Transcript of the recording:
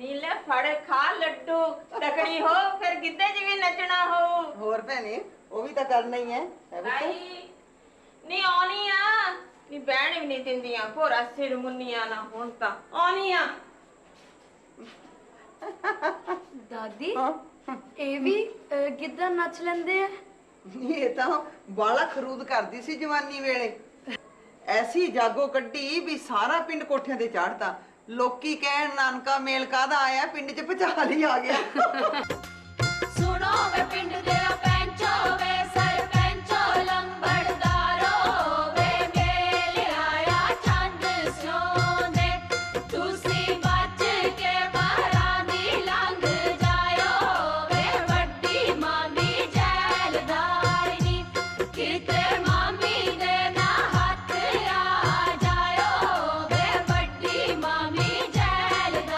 ਨੀਲੇ ਫੜ ਖਾ ਲੱਡੂ ਤਕੜੀ ਹੋ ਫਿਰ ਗਿੱਧੇ 'ਚ ਵੀ ਨੱਚਣਾ ਹੋ। ਹੋਰ ਭੈਣੇ ਉਹ ਵੀ ਤਾਂ ਕਰਨਾ ਹੀ ਹੈ ਹੈ ਪੁੱਤ? ਤਾਈ ਨਹੀਂ ਆਉਣੀ ਆ ਨਹੀਂ ਬਹਿਣ ਵੀ ਨਹੀਂ ਦਿੰਦੀਆਂ ਭੋਰਾ ਸਿਰ ਮੁੰਨੀਆਂ ਨਾ ਹੁਣ ਤਾਂ। ਆਉਣੀ ਆ ਦਾਦੀ ਹਾਂ। ਇਹ ਵੀ ਅਹ, ਗਿੱਧਾ ਨੱਚ ਲੈਂਦੇ ਆ? ਇਹ ਤਾਂ ਬਾਲਾ ਖਰੂਦ ਕਰਦੀ ਸੀ ਜਵਾਨੀ ਵੇਲੇ। ਐਸੀ ਜਾਗੋ ਕੱਢੀ ਵੀ ਸਾਰਾ ਪਿੰਡ ਕੋਠਿਆਂ ਤੇ ਚੜਦਾ ਲੋਕੀ ਕਹਿਣ ਨਾਨਕਾ ਮੇਲ ਕਾਹਦਾ ਆਇਆ? ਪਿੰਡ 'ਚ ਭਚਾਲ ਹੀ ਆ ਗਿਆ।